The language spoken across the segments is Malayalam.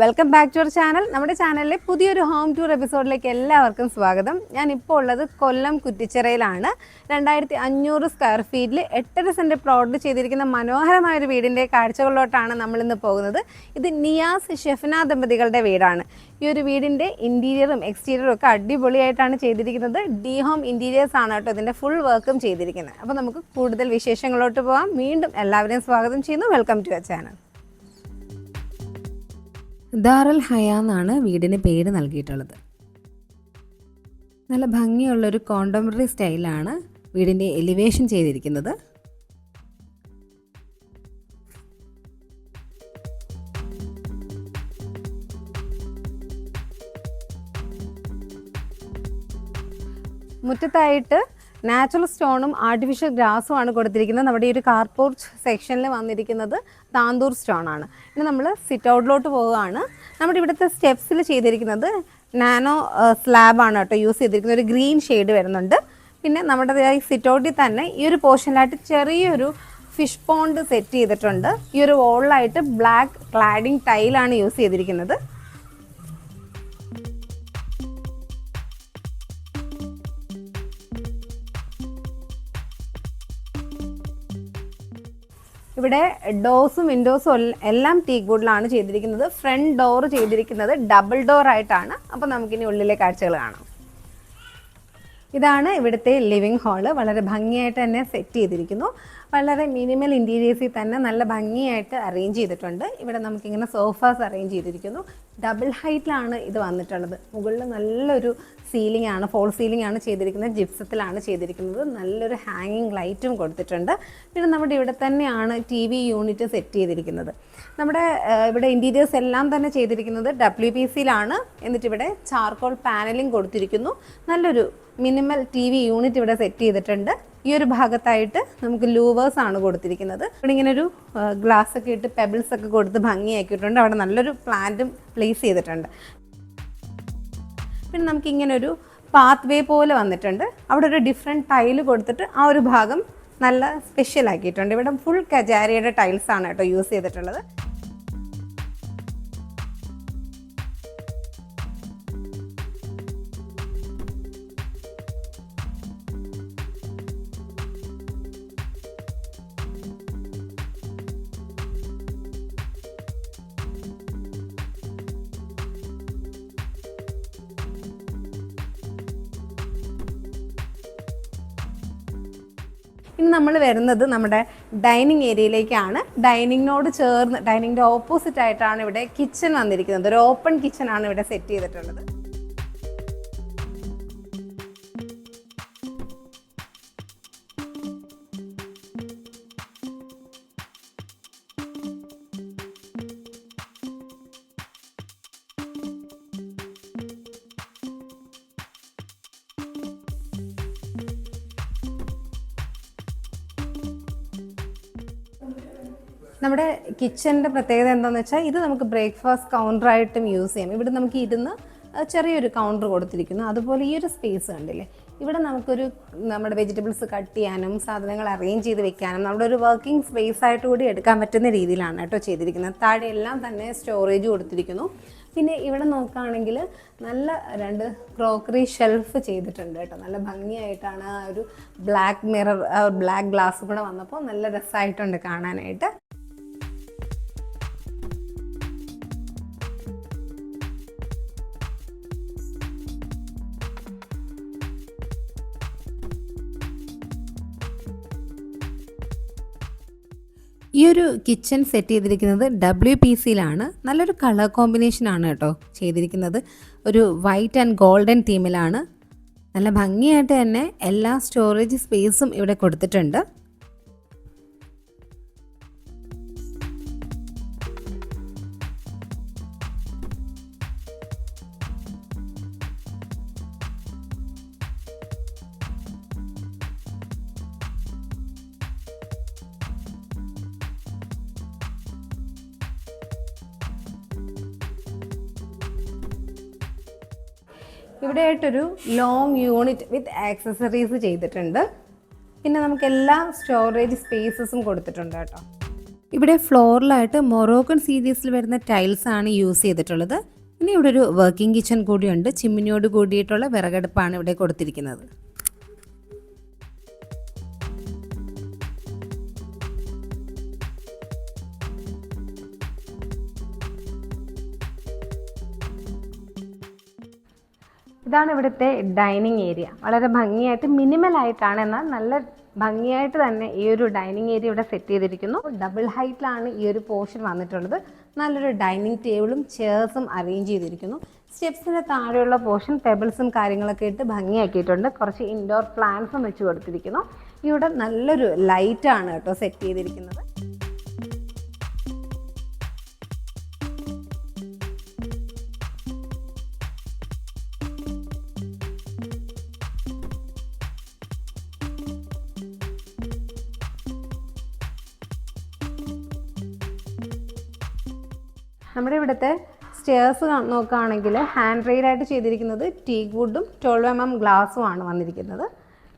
Welcome back to our channel നമ്മുടെ ചാനലിലെ പുതിയൊരു ഹോം ടൂർ എപ്പിസോഡിലേക്ക് എല്ലാവർക്കും സ്വാഗതം. ഞാൻ ഇപ്പോൾ ഉള്ളത് കൊല്ലം കുറ്റിച്ചിറയിലാണ്. രണ്ടായിരത്തി അഞ്ഞൂറ് സ്ക്വയർ ഫീറ്റിൽ എട്ടര സെന്റ് പ്ലോട്ട് ചെയ്തിരിക്കുന്ന മനോഹരമായ ഒരു വീടിന്റെ കാഴ്ചകളിലോട്ടാണ് നമ്മളിന്ന് പോകുന്നത്. ഇത് നിയാസ് ഷെഫ്ന ദമ്പതികളുടെ വീടാണ്. ഈ ഒരു വീടിന്റെ ഇന്റീരിയറും എക്സ്റ്റീരിയറും ഒക്കെ അടിപൊളിയായിട്ടാണ് ചെയ്തിരിക്കുന്നത്. ഡി ഹോം ഇന്റീരിയേഴ്സ് ആണ് കേട്ടോ ഇതിന്റെ ഫുൾ വർക്കും ചെയ്തിരിക്കുന്നത്. അപ്പോൾ നമുക്ക് കൂടുതൽ വിശേഷങ്ങളോട്ട് പോകാം വീണ്ടും എല്ലാവരെയും സ്വാഗതം ചെയ്യുന്നു. വെൽക്കം ടു അവർ ചാനൽ ദാറൽ ഹയ എന്നാണ് വീടിന് പേര് നൽകിയിട്ടുള്ളത്. നല്ല ഭംഗിയുള്ളൊരു കോണ്ടംപററി സ്റ്റൈലാണ് വീടിന്റെ എലിവേഷൻ ചെയ്തിരിക്കുന്നത്. മുറ്റത്തായിട്ട് നാച്ചുറൽ സ്റ്റോണും ആർട്ടിഫിഷ്യൽ ഗ്രാസും ആണ് കൊടുത്തിരിക്കുന്നത്. നമ്മുടെ ഈ ഒരു കാർപോർച്ച് സെക്ഷനിൽ വന്നിരിക്കുന്നത് താന്തൂർ സ്റ്റോൺ ആണ് ഇനി നമ്മൾ സിറ്റ് ഔട്ടിലോട്ട് പോവുകയാണ്. നമ്മുടെ ഇവിടുത്തെ സ്റ്റെപ്സിൽ ചെയ്തിരിക്കുന്നത് നാനോ സ്ലാബാണ് കേട്ടോ യൂസ് ചെയ്തിരിക്കുന്നത്. ഒരു ഗ്രീൻ ഷെയ്ഡ് വരുന്നുണ്ട്. പിന്നെ നമ്മുടെ ഈ സിറ്റ് ഔട്ടിൽ തന്നെ ഈ ഒരു പോർഷനിലായിട്ട് ചെറിയൊരു ഫിഷ് പോണ്ട് സെറ്റ് ചെയ്തിട്ടുണ്ട്. ഈ ഒരു വോളിലായിട്ട് ബ്ലാക്ക് ക്ലാഡിങ് ടൈലാണ് യൂസ് ചെയ്തിരിക്കുന്നത്. ഇവിടെ ഡോസും വിൻഡോസും എല്ലാം ടീ ഗുഡിലാണ് ചെയ്തിരിക്കുന്നത്. ഫ്രണ്ട് ഡോർ ചെയ്തിരിക്കുന്നത് ഡബിൾ ഡോർ ആയിട്ടാണ്. അപ്പോൾ നമുക്കിനി ഉള്ളിലെ കാഴ്ചകൾ കാണാം. ഇതാണ് ഇവിടുത്തെ ലിവിങ് ഹാൾ. വളരെ ഭംഗിയായിട്ട് തന്നെ സെറ്റ് ചെയ്തിരിക്കുന്നു. വളരെ മിനിമൽ ഇന്റീരിയേഴ്സിൽ തന്നെ നല്ല ഭംഗിയായിട്ട് അറേഞ്ച് ചെയ്തിട്ടുണ്ട്. ഇവിടെ നമുക്കിങ്ങനെ സോഫാസ് അറേഞ്ച് ചെയ്തിരിക്കുന്നു. ഡബിൾ ഹൈറ്റിലാണ് ഇത് വന്നിട്ടുള്ളത്. മുകളിൽ നല്ലൊരു സീലിംഗ് ആണ് ഫോൾ സീലിംഗ് ആണ് ചെയ്തിരിക്കുന്നത്. ജിപ്സത്തിലാണ് ചെയ്തിരിക്കുന്നത്. നല്ലൊരു ഹാങ്ങിങ് ലൈറ്റും കൊടുത്തിട്ടുണ്ട്. പിന്നെ നമ്മുടെ ഇവിടെ തന്നെയാണ് ടി വി യൂണിറ്റ് സെറ്റ് ചെയ്തിരിക്കുന്നത്. നമ്മുടെ ഇവിടെ ഇന്റീരിയേഴ്സ് എല്ലാം തന്നെ ചെയ്തിരിക്കുന്നത് ഡബ്ല്യു പി സിയിലാണ് എന്നിട്ട് ഇവിടെ ചാർക്കോൾ പാനലിംഗ് കൊടുത്തിരിക്കുന്നു. നല്ലൊരു മിനിമൽ ടി വി യൂണിറ്റ് ഇവിടെ സെറ്റ് ചെയ്തിട്ടുണ്ട്. ഈ ഒരു ഭാഗത്തായിട്ട് നമുക്ക് ലൂവേഴ്സ് ആണ് കൊടുത്തിരിക്കുന്നത്. ഇവിടെ ഇങ്ങനെ ഒരു ഗ്ലാസ് ഒക്കെ ഇട്ട് പെബിൾസ് ഒക്കെ കൊടുത്ത് ഭംഗിയാക്കിയിട്ടുണ്ട്. അവിടെ നല്ലൊരു പ്ലാന്റും പ്ലേസ് ചെയ്തിട്ടുണ്ട്. പിന്നെ നമുക്ക് ഇങ്ങനെ ഒരു പാത്ത് വേ പോലെ വന്നിട്ടുണ്ട്. അവിടെ ഒരു ഡിഫറെന്റ് ടൈൽ കൊടുത്തിട്ട് ആ ഒരു ഭാഗം നല്ല സ്പെഷ്യൽ ആക്കിയിട്ടുണ്ട്. ഇവിടെ ഫുൾ കജാരിയുടെ ടൈൽസ് ആണ് കേട്ടോ യൂസ് ചെയ്തിട്ടുള്ളത്. ഇനി നമ്മൾ വരുന്നത് നമ്മുടെ ഡൈനിങ് ഏരിയയിലേക്കാണ്. ഡൈനിങ്ങിനോട് ചേർന്ന് ഡൈനിങ്ങിന്റെ ഓപ്പോസിറ്റ് ആയിട്ടാണ് ഇവിടെ കിച്ചൺ വന്നിരിക്കുന്നത്. ഒരു ഓപ്പൺ കിച്ചൺ ആണ് ഇവിടെ സെറ്റ് ചെയ്തിട്ടുള്ളത്. നമ്മുടെ കിച്ചണിന്റെ പ്രത്യേകത എന്താണെന്ന് വെച്ചാൽ ഇത് നമുക്ക് ബ്രേക്ക്ഫാസ്റ്റ് കൗണ്ടറായിട്ടും യൂസ് ചെയ്യാം. ഇവിടെ നമുക്ക് ഇരുന്ന് ചെറിയൊരു കൗണ്ടർ കൊടുത്തിരിക്കുന്നു. അതുപോലെ ഈ ഒരു സ്പേസ് കണ്ടില്ലേ? ഇവിടെ നമുക്കൊരു നമ്മുടെ വെജിറ്റബിൾസ് കട്ട് ചെയ്യാനും സാധനങ്ങൾ അറേഞ്ച് ചെയ്ത് വെക്കാനും നമ്മുടെ ഒരു വർക്കിംഗ് സ്പേസ് ആയിട്ട് കൂടി എടുക്കാൻ പറ്റുന്ന രീതിയിലാണ് കേട്ടോ ചെയ്തിരിക്കുന്നത്. താഴെ എല്ലാം തന്നെ സ്റ്റോറേജ് കൊടുത്തിരിക്കുന്നു. പിന്നെ ഇവിടെ നോക്കുകയാണെങ്കിൽ നല്ല രണ്ട് ക്രോക്കറി ഷെൽഫ് ചെയ്തിട്ടുണ്ട് കേട്ടോ. നല്ല ഭംഗിയായിട്ടാണ് ആ ഒരു ബ്ലാക്ക് മിറർ ബ്ലാക്ക് ഗ്ലാസ് കൂടെ വന്നപ്പോൾ നല്ല രസമായിട്ടുണ്ട് കാണാനായിട്ട്. ഒരു കിച്ചൺ സെറ്റ് ചെയ്തിരിക്കുന്നത് ഡബ്ല്യു പി സിയിലാണ് നല്ലൊരു കളർ കോമ്പിനേഷൻ ആണ് കേട്ടോ ചെയ്തിരിക്കുന്നത്. ഒരു വൈറ്റ് ആൻഡ് ഗോൾഡൻ തീമിലാണ് നല്ല ഭംഗിയായിട്ട് തന്നെ എല്ലാ സ്റ്റോറേജ് സ്പേസും ഇവിടെ കൊടുത്തിട്ടുണ്ട്. ഇവിടെയായിട്ടൊരു ലോങ് യൂണിറ്റ് വിത്ത് ആക്സസറീസ് ചെയ്തിട്ടുണ്ട്. പിന്നെ നമുക്ക് എല്ലാ സ്റ്റോറേജ് സ്പേസസും കൊടുത്തിട്ടുണ്ട് കേട്ടോ. ഇവിടെ ഫ്ലോറിലായിട്ട് മൊറോക്കൻ സീരീസിൽ വരുന്ന ടൈൽസ് ആണ് യൂസ് ചെയ്തിട്ടുള്ളത്. പിന്നെ ഇവിടെ ഒരു വർക്കിംഗ് കിച്ചൺ കൂടിയുണ്ട് ചിമ്മിനിയോട് കൂടിയിട്ടുള്ള വിറകടുപ്പാണ് ഇവിടെ കൊടുത്തിരിക്കുന്നത്. ഇതാണ് ഇവിടുത്തെ ഡൈനിങ് ഏരിയ. വളരെ ഭംഗിയായിട്ട് മിനിമൽ ആയിട്ടാണ് എന്നാൽ നല്ല ഭംഗിയായിട്ട് തന്നെ ഈ ഒരു ഡൈനിങ് ഏരിയ ഇവിടെ സെറ്റ് ചെയ്തിരിക്കുന്നു. ഡബിൾ ഹൈറ്റിലാണ് ഈ ഒരു പോർഷൻ വന്നിട്ടുള്ളത്. നല്ലൊരു ഡൈനിങ് ടേബിളും ചെയർസും അറേഞ്ച് ചെയ്തിരിക്കുന്നു. സ്റ്റെപ്സിന് താഴെയുള്ള പോർഷൻ പെബിൾസും കാര്യങ്ങളൊക്കെ ഇട്ട് ഭംഗിയാക്കിയിട്ടുണ്ട്. കുറച്ച് ഇൻഡോർ പ്ലാന്റ്സും വെച്ച് കൊടുത്തിരിക്കുന്നു. ഇവിടെ നല്ലൊരു ലൈറ്റാണ് കേട്ടോ സെറ്റ് ചെയ്തിരിക്കുന്നത്. നമ്മുടെ ഇവിടുത്തെ സ്റ്റെയർസ് നോക്കുകയാണെങ്കിൽ ഹാൻഡ് റെയിലായിട്ട് ചെയ്തിരിക്കുന്നത് ടീക്ക് വുഡും ട്വൽവ് എം എം ഗ്ലാസ്സുമാണ് വന്നിരിക്കുന്നത്.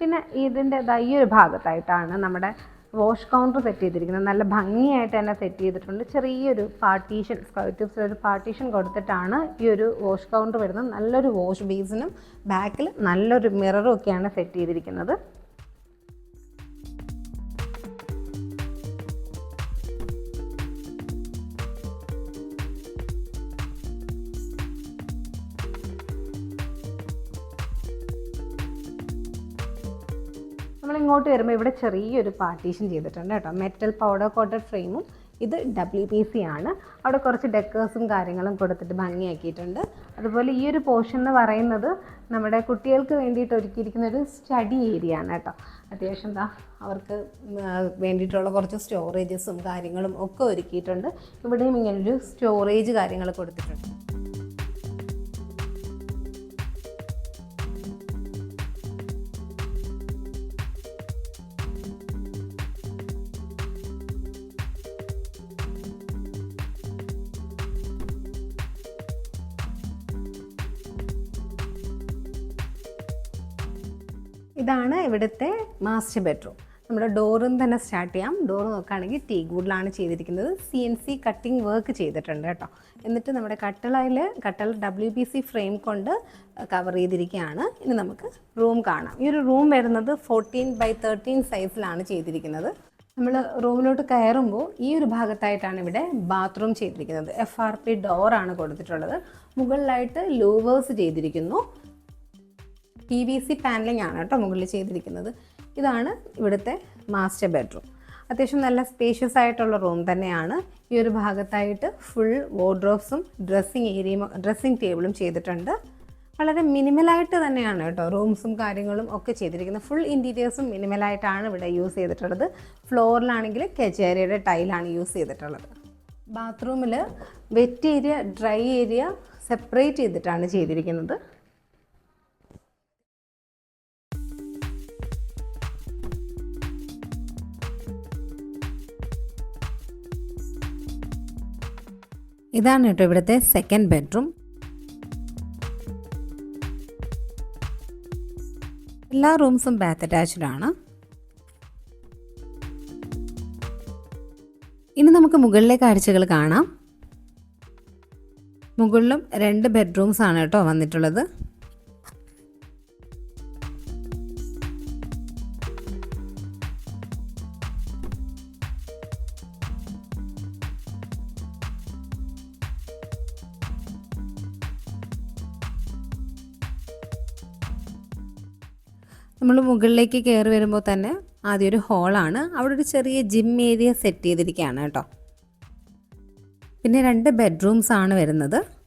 പിന്നെ ഇതിന്റെ ഈ ഒരു ഭാഗത്തായിട്ടാണ് നമ്മുടെ വാഷ് കൗണ്ടർ സെറ്റ് ചെയ്തിരിക്കുന്നത്. നല്ല ഭംഗിയായിട്ട് തന്നെ സെറ്റ് ചെയ്തിട്ടുണ്ട്. ചെറിയൊരു പാർട്ടീഷൻ സ്ക്വയർ ട്യൂബ്സിൽ ഒരു പാർട്ടീഷൻ കൊടുത്തിട്ടാണ് ഈ ഒരു വാഷ് കൗണ്ടർ വരുന്നത്. നല്ലൊരു വാഷ് ബേസിനും ബാക്കിൽ നല്ലൊരു മിററും ഒക്കെയാണ് സെറ്റ് ചെയ്തിരിക്കുന്നത്. ഇങ്ങോട്ട് വരുമ്പോൾ ഇവിടെ ചെറിയൊരു പാർട്ടീഷൻ ചെയ്തിട്ടുണ്ട് കേട്ടോ. മെറ്റൽ പൗഡർ കോട്ടഡ് ഫ്രെയിമും ഇത് ഡബ്ല്യു പി സി ആണ്. അവിടെ കുറച്ച് ഡെക്കേഴ്സും കാര്യങ്ങളും കൊടുത്തിട്ട് ഭംഗിയാക്കിയിട്ടുണ്ട്. അതുപോലെ ഈ ഒരു പോർഷൻ എന്ന് പറയുന്നത് നമ്മുടെ കുട്ടികൾക്ക് വേണ്ടിയിട്ട് ഒരുക്കിയിരിക്കുന്ന ഒരു സ്റ്റഡി ഏരിയ ആണ് കേട്ടോ. അത്യാവശ്യം എന്താ അവർക്ക് വേണ്ടിയിട്ടുള്ള കുറച്ച് സ്റ്റോറേജസും കാര്യങ്ങളും ഒക്കെ ഒരുക്കിയിട്ടുണ്ട്. ഇവിടെയും ഇങ്ങനൊരു സ്റ്റോറേജ് കാര്യങ്ങൾ കൊടുത്തിട്ടുണ്ട്. ഇതാണ് ഇവിടുത്തെ മാസ്റ്റർ ബെഡ്റൂം നമ്മുടെ ഡോറും തന്നെ സ്റ്റാർട്ട് ചെയ്യാം. ഡോർ നോക്കുകയാണെങ്കിൽ ടീ ഗൂഡിലാണ് ചെയ്തിരിക്കുന്നത്. C N C cutting work ചെയ്തിട്ടുണ്ട് കേട്ടോ. എന്നിട്ട് നമ്മുടെ കട്ടളയിൽ കട്ടൽ ഡബ്ല്യു ബി സി ഫ്രെയിം കൊണ്ട് കവർ ചെയ്തിരിക്കുകയാണ്. ഇനി നമുക്ക് റൂം കാണാം. ഈ ഒരു റൂം വരുന്നത് ഫോർട്ടീൻ ബൈ തേർട്ടീൻ സൈസിലാണ് ചെയ്തിരിക്കുന്നത്. നമ്മൾ റൂമിലോട്ട് കയറുമ്പോൾ ഈ ഒരു ഭാഗത്തായിട്ടാണ് ഇവിടെ ബാത്റൂം ചെയ്തിരിക്കുന്നത്. എഫ് ആർ പി ഡോറാണ് കൊടുത്തിട്ടുള്ളത്. മുകളിലായിട്ട് ലൂവേഴ്സ് ചെയ്തിരിക്കുന്നു. പി വി സി പാനലിംഗ് ആണ് കേട്ടോ മുകളിൽ ചെയ്തിരിക്കുന്നത്. ഇതാണ് ഇവിടുത്തെ മാസ്റ്റർ ബെഡ്റൂം അത്യാവശ്യം നല്ല സ്പേഷ്യസ് ആയിട്ടുള്ള റൂം തന്നെയാണ്. ഈ ഒരു ഭാഗത്തായിട്ട് ഫുൾ വാർഡ്രോബ്സും ഡ്രസ്സിങ് ഏരിയയും ഡ്രസ്സിങ് ടേബിളും ചെയ്തിട്ടുണ്ട്. വളരെ മിനിമലായിട്ട് തന്നെയാണ് കേട്ടോ റൂംസും കാര്യങ്ങളും ഒക്കെ ചെയ്തിരിക്കുന്നത്. ഫുൾ ഇന്റീരിയേഴ്സും മിനിമലായിട്ടാണ് ഇവിടെ യൂസ് ചെയ്തിട്ടുള്ളത്. ഫ്ലോറിലാണെങ്കിൽ കെച്ചേരിയുടെ ടൈലാണ് യൂസ് ചെയ്തിട്ടുള്ളത്. ബാത്റൂമിൽ wet area dry area separate ചെയ്തിട്ടാണ് ചെയ്തിരിക്കുന്നത്. ഇതാണ് കേട്ടോ ഇവിടുത്തെ സെക്കൻഡ് ബെഡ്റൂം എല്ലാ റൂംസും ബാത്ത് അറ്റാച്ച്ഡ് ആണ്. ഇനി നമുക്ക് മുകളിലെ കാഴ്ചകൾ കാണാം. മുകളിലും രണ്ട് ബെഡ്റൂംസ് ആണ് കേട്ടോ വന്നിട്ടുള്ളത്. നമ്മൾ മുകളിലേക്ക് കയറി വരുമ്പോൾ തന്നെ ആദ്യം ഒരു ഹോളാണ്. അവിടെ ഒരു ചെറിയ ജിം ഏരിയ സെറ്റ് ചെയ്തിരിക്കുകയാണ് കേട്ടോ. പിന്നെ രണ്ട് ബെഡ്റൂംസ് ആണ് വരുന്നത്.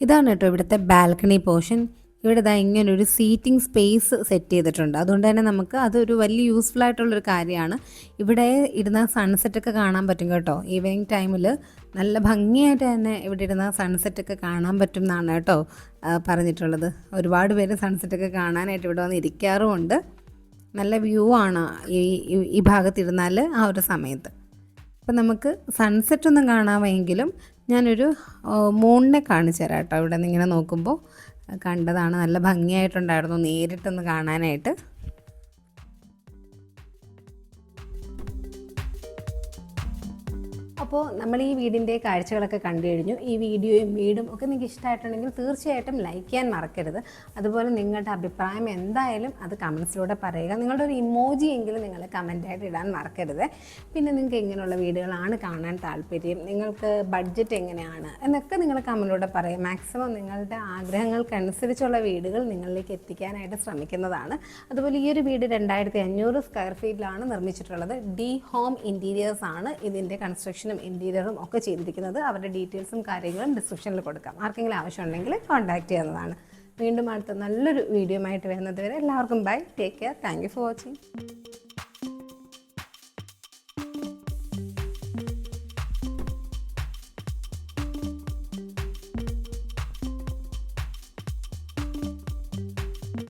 ഇതാണ് കേട്ടോ ഇവിടുത്തെ ബാൽക്കണി പോർഷൻ. ഇവിടെ ഇതാ ഇങ്ങനെ ഒരു സീറ്റിംഗ് സ്പേസ് സെറ്റ് ചെയ്തിട്ടുണ്ട്. അതുകൊണ്ട് തന്നെ നമുക്ക് അതൊരു വലിയ യൂസ്ഫുൾ ആയിട്ടുള്ളൊരു കാര്യമാണ്. ഇവിടെ ഇരുന്ന സൺസെറ്റൊക്കെ കാണാൻ പറ്റും കേട്ടോ. ഈവനിങ് ടൈമിൽ നല്ല ഭംഗിയായിട്ട് തന്നെ ഇവിടെ ഇരുന്ന സൺസെറ്റൊക്കെ കാണാൻ പറ്റും എന്നാണ് കേട്ടോ പറഞ്ഞിട്ടുള്ളത്. ഒരുപാട് പേര് സൺസെറ്റൊക്കെ കാണാനായിട്ട് ഇവിടെ വന്ന് ഇരിക്കാറുമുണ്ട് നല്ല വ്യൂ ആണ് ഈ ഈ- ഭാഗത്തിരുന്നാൽ ആ ഒരു സമയത്ത്. അപ്പം നമുക്ക് സൺസെറ്റ് ഒന്നും കാണാമെങ്കിലും ഞാനൊരു മൂണിനെ കാണിച്ചു തരാം കേട്ടോ. ഇവിടെ നിന്ന് ഇങ്ങനെ നോക്കുമ്പോൾ കണ്ടതാണ്. നല്ല ഭംഗിയായിട്ടുണ്ടായിരുന്നു. നേരിട്ടൊന്ന് കാണാനായിട്ട്. അപ്പോൾ നമ്മൾ ഈ വീടിന്റെ കാഴ്ചകളൊക്കെ കണ്ടു കഴിഞ്ഞു. ഈ വീഡിയോയും വീടും ഒക്കെ നിങ്ങൾക്ക് ഇഷ്ടമായിട്ടുണ്ടെങ്കിൽ തീർച്ചയായിട്ടും ലൈക്ക് ചെയ്യാൻ മറക്കരുത്. അതുപോലെ നിങ്ങളുടെ അഭിപ്രായം എന്തായാലും അത് കമൻസിലൂടെ പറയുക. നിങ്ങളുടെ ഒരു ഇമോജി എങ്കിലും നിങ്ങൾ കമന്റായിട്ട് ഇടാൻ മറക്കരുത്. പിന്നെ നിങ്ങൾക്ക് എങ്ങനെയുള്ള വീടുകളാണ് കാണാൻ താല്പര്യം? നിങ്ങൾക്ക് ബഡ്ജറ്റ് എങ്ങനെയാണ്? എന്നൊക്കെ നിങ്ങൾ കമന്റിലൂടെ പറയും മാക്സിമം നിങ്ങളുടെ ആഗ്രഹങ്ങൾക്കനുസരിച്ചുള്ള വീടുകൾ നിങ്ങളിലേക്ക് എത്തിക്കാനായിട്ട് ശ്രമിക്കുന്നതാണ്. അതുപോലെ ഈ ഒരു വീട് രണ്ടായിരത്തി അഞ്ഞൂറ് സ്ക്വയർ ഫീറ്റിലാണ് നിർമ്മിച്ചിട്ടുള്ളത്. ഡി ഹോം ഇന്റീരിയേഴ്സ് ആണ് ഇതിന്റെ കൺസ്ട്രക്ഷനും ഇന്റീരിയറും ഒക്കെ ചെയ്തിരിക്കുന്നത്. അവരുടെ ഡീറ്റെയിൽസും കാര്യങ്ങളും ഡിസ്ക്രിപ്ഷനിൽ കൊടുക്കാം. ആർക്കെങ്കിലും ആവശ്യമുണ്ടെങ്കിൽ കോൺടാക്റ്റ് ചെയ്യുന്നതാണ്. വീണ്ടും അടുത്ത നല്ലൊരു വീഡിയോ ആയിട്ട് വരുന്നത് വരെ എല്ലാവർക്കും bye take care thank you for watching